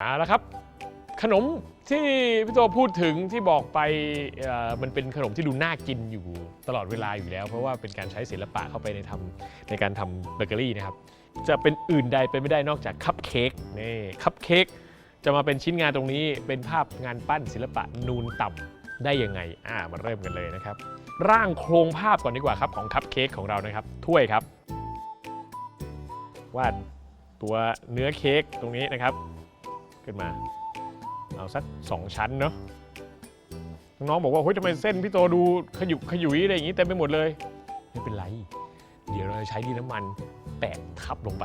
เอาละครับ ขนมที่พี่โตพูดถึงที่บอกไปมันเป็นขนมที่ดูน่ากินอยู่ตลอดเวลาอยู่แล้ว เพราะว่าเป็นการใช้ศิลปะเข้าไปในทำในการทำเบเกอรี่นะครับ จะเป็นอื่นใดไปไม่ได้นอกจากคัพเค้กนี่คัพเค้กจะมาเป็นชิ้นงานตรงนี้เป็นภาพงานปั้นศิลปะนูนต่ำได้ยังไงอ่ามาเริ่มกันเลยนะครับ ร่างโครงภาพก่อนดีกว่าครับของคัพเค้กของเรานะครับถ้วยครับวาดตัวเนื้อเค้กตรงนี้นะครับ ขึ้นมา เอาสักสองชั้นเนาะน้องบอกว่าเฮ้ยทำไมเส้นพี่โตดูขยุกขยุยอะไรอย่างนี้เต็มไปหมดเลยไม่เป็นไร เดี๋ยวเราจะใช้ดินน้ำมันแปะทับลงไป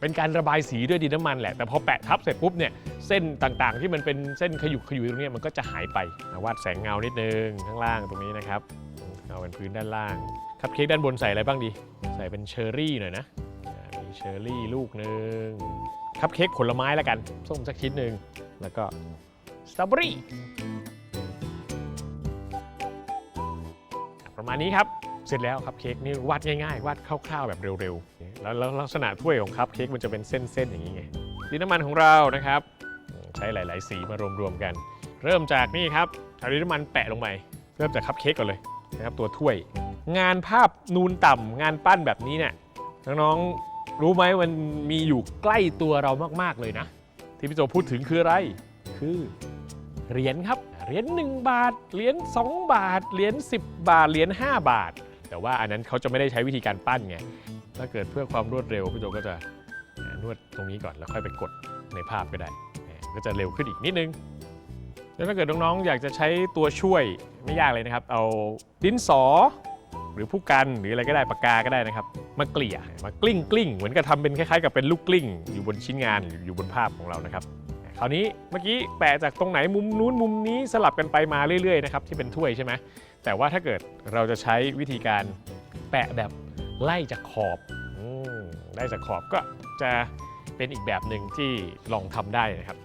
เป็นการระบายสีด้วยดินน้ำมันแหละ แต่พอแปะทับเสร็จปุ๊บเนี่ยเส้นต่างๆ ที่มันเป็นเส้นขยุกขยุยตรงนี้มันก็จะหายไปวาดแสงเงานิดนึงข้างล่างตรงนี้นะครับเอาเป็นพื้นด้านล่าง คัพเค้กด้านบนใส่อะไรบ้างดี ใส่เป็นเชอร์รี่หน่อยนะมีเชอร์รี่ลูกหนึ่ง คัพเค้กผลไม้แล้วกันส้มสักชิ้นหนึ่งแล้วก็สตรอเบอรี่ประมาณนี้ครับ เสร็จแล้วคัพเค้กนี่วาดง่ายๆ วาดคร่าวๆแบบเร็วๆ แล้วลักษณะถ้วยของคัพเค้กมันจะเป็นเส้นๆ อย่างนี้ไงดินน้ำมันของเรานะครับ ใช้หลายๆ สีมารวมๆกัน เริ่มจากนี่ครับเอาดินน้ำมันแปะลงไปเริ่มจากคัพเค้กก่อนเลยนะครับตัวถ้วย งานภาพนูนต่ำงานปั้นแบบนี้เนี่ยน้อง รู้ไหมมันมีอยู่ใกล้ตัวเรามาก ๆ เลยนะ ที่พี่โจพูดถึงคืออะไร คือเหรียญครับ เหรียญ1บาท เหรียญ2บาท เหรียญ10 บาท เหรียญ5บาท แต่ว่าอันนั้นเขาจะไม่ได้ใช้วิธีการปั้นไง ถ้าเกิดเพื่อความรวดเร็วพี่โจก็จะนวดตรงนี้ก่อนแล้วค่อยไปกดในภาพก็ได้ ก็จะเร็วขึ้นอีกนิดนึง แล้วถ้าเกิดน้องๆอยากจะใช้ตัวช่วยไม่ยากเลยนะครับ เอาดินสอ หรือผู้กันหรืออะไรก็ได้ปากกาก็ได้นะครับ มาเกลี่ยมากลิ้งกลิ้งเหมือนกับทำเป็นคล้ายๆกับเป็นลูกกลิ้ง อยู่บนชิ้นงานหรืออยู่บนภาพของเรานะครับคราวนี้เมื่อกี้แปะจากตรงไหนมุมนู้นมุมนี้สลับกันไปมาเรื่อยๆนะครับที่เป็นถ้วยใช่ไหมแต่ว่าถ้าเกิดเราจะใช้วิธีการแปะแบบไล่จากขอบอไล่จากขอบก็จะเป็นอีกแบบหนึ่งที่ลองทำได้นะครับ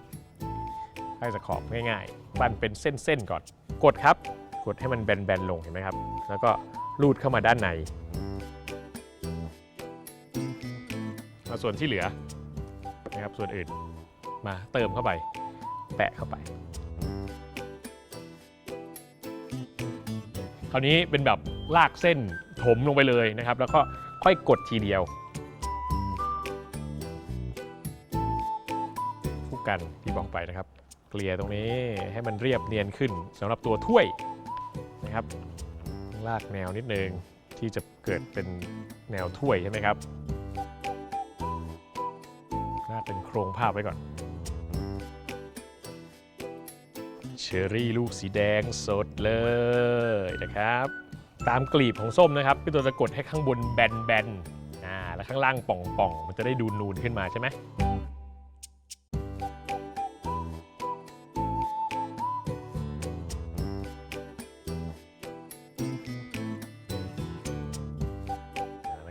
ไล่จากขอบง่ายๆปั้นเป็นเส้นๆก่อน กดครับ กดให้มันแบนๆลงเห็นไหมครับ แล้วก็ ลูดเข้ามาด้านในเอาส่วนที่เหลือนะครับส่วนอื่นมาเติมเข้าไป แปะเข้าไป คราวนี้เป็นแบบลากเส้นถมลงไปเลยนะครับ แล้วก็ค่อยกดทีเดียวคู่กันที่บอกไปนะครับ เกลี่ยตรงนี้ให้มันเรียบเนียนขึ้นสำหรับตัวถ้วยนะครับ ลากแนวนิดนึงที่จะเกิดเป็นแนวถ้วยใช่ไหมครับลากเป็นโครงภาพไว้ก่อน เชอรี่ลูกสีแดงสดเลยนะครับ ตามกลีบของส้มนะครับพี่ตัวจะกดให้ข้างบนแบนๆอ่าแล้วข้างล่างป่องๆ มันจะได้ดูนูนขึ้นมาใช่ไหม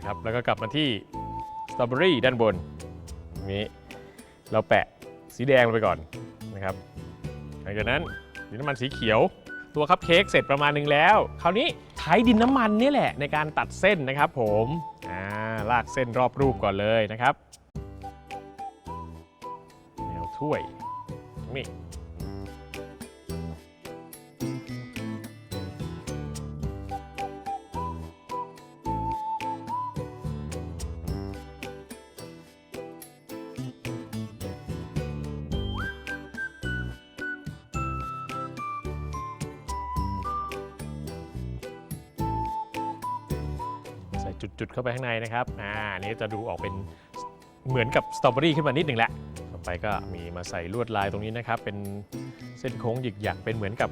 นะครับ แล้วก็กลับมาที่สตรอเบอรี่ด้านบนนี้เราแปะสีแดงลงไปก่อนนะครับ หลังจากนั้นดินน้ำมันสีเขียว ตัวคัพเค้กเสร็จประมาณหนึงแล้ว คราวนี้ใช้ดินน้ำมันนี่แหละในการตัดเส้นนะครับผมอ่าลากเส้นรอบรูปก่อนเลยนะครับแนวถ้วยนี่ จุดๆเข้าไปข้างในนะครับอ่านี้จะดูออกเป็นเหมือนกับสตรอเบอรี่ขึ้นมานิดหนึ่งแหละต่อไปก็มีมาใส่ลวดลายตรงนี้นะครับ เป็นเส้นโค้งหยิกหยักเป็นเหมือนกับ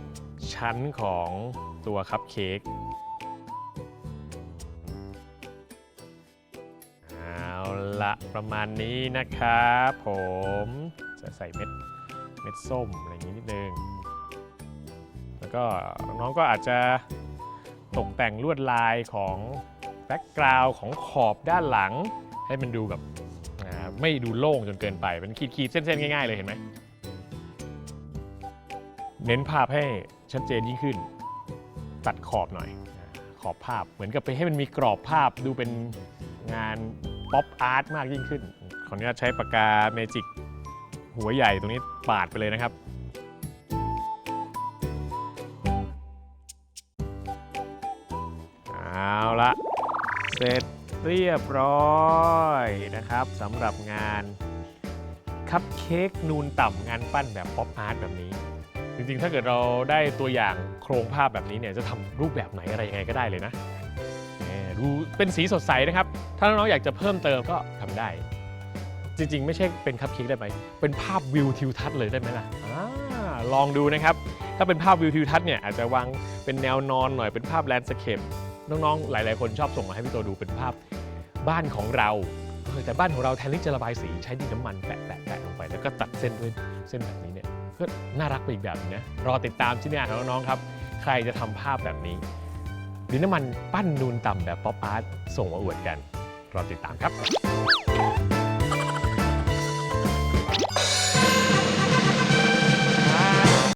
ชั้นของตัวคัพเค้กเอาละประมาณนี้นะครับผมจะใส่เม็ดเม็ดส้มอะไรอย่างนี้นิดนึง แล้วก็น้องก็อาจจะตกแต่งลวดลายของ แบ็กกราวของขอบด้านหลัง ให้มันดูแบบไม่ดูโล่งจนเกินไปเป็นขีดๆเส้นๆ ง่ายๆ เลยเห็นไหม เน้นภาพให้ชัดเจนยิ่งขึ้น ตัดขอบหน่อย ขอบภาพเหมือนกับไปให้มันมีกรอบภาพดูเป็นงานป๊อปอาร์ตมากยิ่งขึ้น ขออนุญาตใช้ปากกาเมจิกหัวใหญ่ตรงนี้ปาดไปเลยนะครับเอาละ เสร็จเรียบร้อยนะครับสำหรับงานคัพเค้กนูนต่ำงานปั้นแบบป๊อปอาร์ตแบบนี้ จริงๆ ถ้าเกิดเราได้ตัวอย่างโครงภาพแบบนี้เนี่ยจะทำรูปแบบไหนอะไรยังไงก็ได้เลยนะดูเป็นสีสดใสนะครับ ถ้าน้องๆอยากจะเพิ่มเติมก็ทำได้ จริงๆ ไม่ใช่เป็นคัพเค้กได้ไหมเป็นภาพวิวทิวทัศน์เลยได้ไหมล่ะลองดูนะครับ ถ้าเป็นภาพวิวทิวทัศน์เนี่ยอาจจะวางเป็นแนวนอนหน่อยเป็นภาพแลนด์สเคป น้องๆ หลาย ๆ คนชอบส่งมาให้พี่โตดูเป็นภาพบ้านของเราเแต่บ้านของเราแทนที่จะระบายสีใช้ดินน้ำมันแปะแปะแปะลงไป แล้วก็ตัดเส้นด้วยเส้นแบบนี้เนี่ยก็น่ารักไปอีกแบบนึงนะรอติดตามชิ้นงานของน้องๆครับ ใครจะทำภาพแบบนี้ ดินน้ำมันปั้นนูนต่ำแบบป๊อปอาร์ตส่งมาอวดกัน รอติดตามครับ